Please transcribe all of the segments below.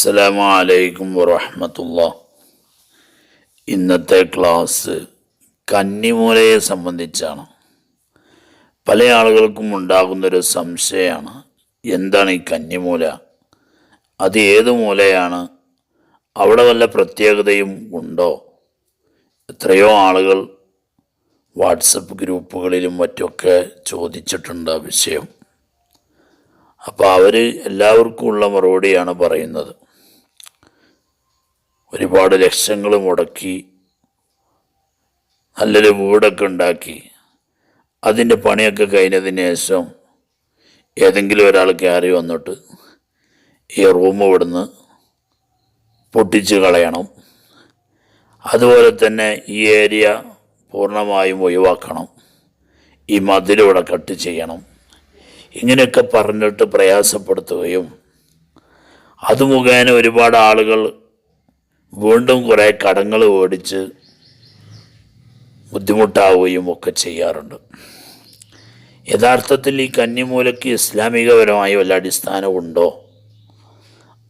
അസ്സലാമു അലൈക്കും വറഹമത്തുള്ള. ഇന്നത്തെ ക്ലാസ് കന്നിമൂലയെ സംബന്ധിച്ചാണ്. പല ആളുകൾക്കും ഉണ്ടാകുന്നൊരു സംശയമാണ് എന്താണ് ഈ കന്നിമൂല? അത് ഏത് മൂലയാണ്? അവിടെ വല്ല പ്രത്യേകതയും ഉണ്ടോ? എത്രയോ ആളുകൾ വാട്സപ്പ് ഗ്രൂപ്പുകളിലും മറ്റൊക്കെ ചോദിച്ചിട്ടുണ്ട് ആ വിഷയം. അപ്പോൾ അവർ എല്ലാവർക്കും ഉള്ള മറുപടിയാണ് പറയുന്നത്. ഒരുപാട് ലക്ഷങ്ങൾ മുടക്കി നല്ലൊരു വീടൊക്കെ ഉണ്ടാക്കി. അതിന്റെ പണിയൊക്കെ കഴിഞ്ഞതിന് ശേഷം ഏതെങ്കിലും ഒരാൾ കയറി വന്നിട്ട് ഈ റൂം ഇവിടുന്ന് പൊട്ടിച്ച് കളയണം. അതുപോലെ തന്നെ ഈ ഏരിയ പൂർണമായും ഒഴിവാക്കണം. ഈ മതിലിവിടെ കട്ട് ചെയ്യണം. ഇങ്ങനെയൊക്കെ പറഞ്ഞിട്ട് പ്രയാസപ്പെടുത്തുകയും അത് മുഖേന ഒരുപാട് ആളുകൾ വീണ്ടും കുറേ കടങ്ങൾ ഓടിച്ച് ബുദ്ധിമുട്ടാവുകയും ഒക്കെ ചെയ്യാറുണ്ട്. യഥാർത്ഥത്തിൽ ഈ കന്നിമൂലയ്ക്ക് ഇസ്ലാമികപരമായ വല്ല അടിസ്ഥാനമുണ്ടോ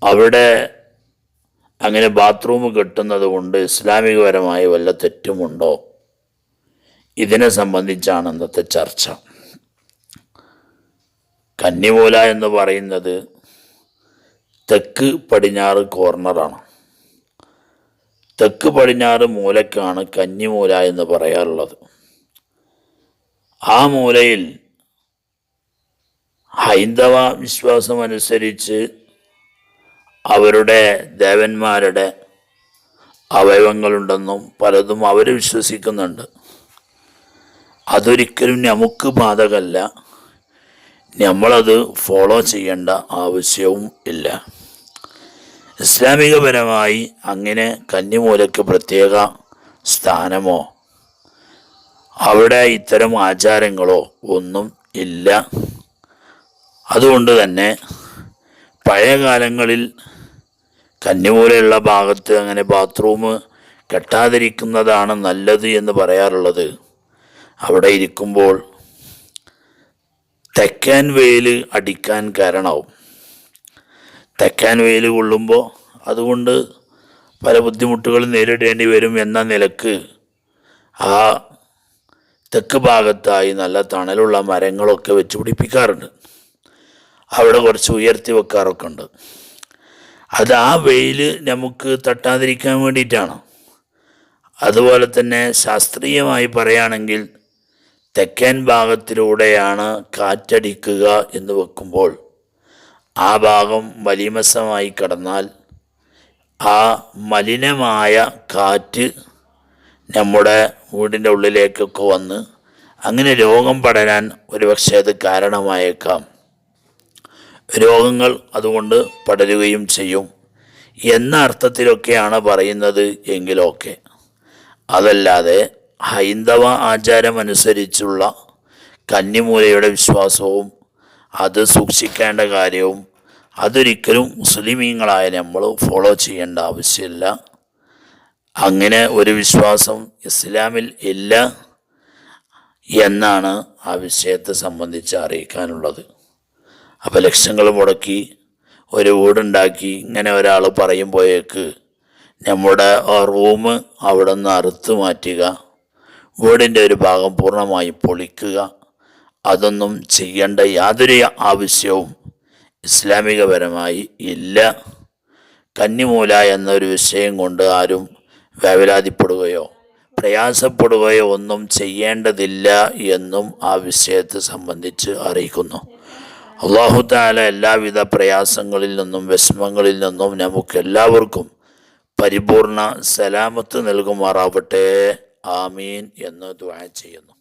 അവിടെ അങ്ങനെ ബാത്റൂം കെട്ടുന്നത് കൊണ്ട് ഇസ്ലാമികപരമായ വല്ല തെറ്റുമുണ്ടോ ഇതിനെ സംബന്ധിച്ചാണ് ഇന്നത്തെ ചർച്ച. കന്നിമൂല എന്ന് പറയുന്നത് തെക്ക് പടിഞ്ഞാറ് കോർണറാണ്. തെക്ക് പടിഞ്ഞാറ് മൂലക്കാണ് കന്നിമൂല എന്ന് പറയാറുള്ളത്. ആ മൂലയിൽ ഹൈന്ദവ വിശ്വാസമനുസരിച്ച് അവരുടെ ദേവന്മാരുടെ അവയവങ്ങളുണ്ടെന്നും പലതും അവർ വിശ്വസിക്കുന്നുണ്ട്. അതൊരിക്കലും നമുക്ക് ബാധകമല്ല നമ്മളത് ഫോളോ ചെയ്യേണ്ട ആവശ്യവും ഇല്ല. ഇസ്ലാമികപരമായി അങ്ങനെ കന്നിമൂലയ്ക്ക് പ്രത്യേക സ്ഥാനമോ അവിടെ ഇത്തരം ആചാരങ്ങളോ ഒന്നും ഇല്ല. അതുകൊണ്ട് തന്നെ പഴയ കാലങ്ങളിൽ കന്നിമൂലയുള്ള ഭാഗത്ത് അങ്ങനെ ബാത്റൂം കെട്ടാതിരിക്കുന്നതാണ് നല്ലത് എന്ന് പറയാറുള്ളത്. അവിടെ ഇരിക്കുമ്പോൾ തെക്കാൻ വെയിൽ അടിക്കാൻ കാരണമാവും. തെക്കാൻ വെയിൽ കൊള്ളുമ്പോൾ അതുകൊണ്ട് പല ബുദ്ധിമുട്ടുകൾ നേരിടേണ്ടി വരും എന്ന നിലയ്ക്ക് ആ തെക്ക് ഭാഗത്തായി നല്ല തണലുള്ള മരങ്ങളൊക്കെ വെച്ച് പിടിപ്പിക്കാറുണ്ട്. അവിടെ കുറച്ച് ഉയർത്തി വെക്കാറൊക്കെ ഉണ്ട് അത് ആ വെയിൽ നമുക്ക് തട്ടാതിരിക്കാൻ വേണ്ടിയിട്ടാണ്. അതുപോലെ തന്നെ ശാസ്ത്രീയമായി പറയുകയാണെങ്കിൽ തെക്കൻ ഭാഗത്തിലൂടെയാണ് കാറ്റടിക്കുക എന്ന് വെക്കുമ്പോൾ ആ ഭാഗം വലിമസമായി കടന്നാൽ ആ മലിനമായ കാറ്റ് നമ്മുടെ വീടിന്റെ ഉള്ളിലേക്കൊക്കെ വന്ന് അങ്ങനെ രോഗം പടരാൻ ഒരുപക്ഷെ അത് കാരണമായേക്കാം. രോഗങ്ങൾ അതുകൊണ്ട് പടരുകയും ചെയ്യും എന്ന അർത്ഥത്തിലൊക്കെയാണ് പറയുന്നത് എങ്കിലൊക്കെ. അതല്ലാതെ ഹൈന്ദവ ആചാരമനുസരിച്ചുള്ള കന്നിമൂലയുടെ വിശ്വാസവും അത് സൂക്ഷിക്കേണ്ട കാര്യവും അതൊരിക്കലും മുസ്ലിമീങ്ങളായ നമ്മൾ ഫോളോ ചെയ്യേണ്ട ആവശ്യമില്ല. അങ്ങനെ ഒരു വിശ്വാസം ഇസ്ലാമിൽ ഇല്ല എന്നാണ് ആ വിഷയത്തെ സംബന്ധിച്ച് അറിയിക്കാനുള്ളത്. അപ്പോൾ ലക്ഷങ്ങൾ മുടക്കി ഒരു വീടുണ്ടാക്കി ഇങ്ങനെ ഒരാൾ പറയുമ്പോഴേക്ക് നമ്മുടെ റൂം അവിടെ നിന്ന് അറുത്ത് മാറ്റുക വീടിന്റെ ഒരു ഭാഗം പൂർണമായി പൊളിക്കുക അതൊന്നും ചെയ്യേണ്ട യാതൊരു ആവശ്യവും ഇസ്ലാമികപരമായി ഇല്ല. കന്നിമൂല എന്നൊരു വിഷയം കൊണ്ട് ആരും വേവലാതിപ്പെടുകയോ പ്രയാസപ്പെടുകയോ ഒന്നും ചെയ്യേണ്ടതില്ല എന്നും ആ വിഷയത്തെ സംബന്ധിച്ച് അറിയിക്കുന്നു. അള്ളാഹു താല എല്ലാവിധ പ്രയാസങ്ങളിൽ നിന്നും വിഷമങ്ങളിൽ നിന്നും നമുക്ക് എല്ലാവർക്കും പരിപൂർണ സലാമത്ത് നൽകുമാറാവട്ടെ. ആമീൻ എന്ന് ദ്വാ ചെയ്യുന്നു.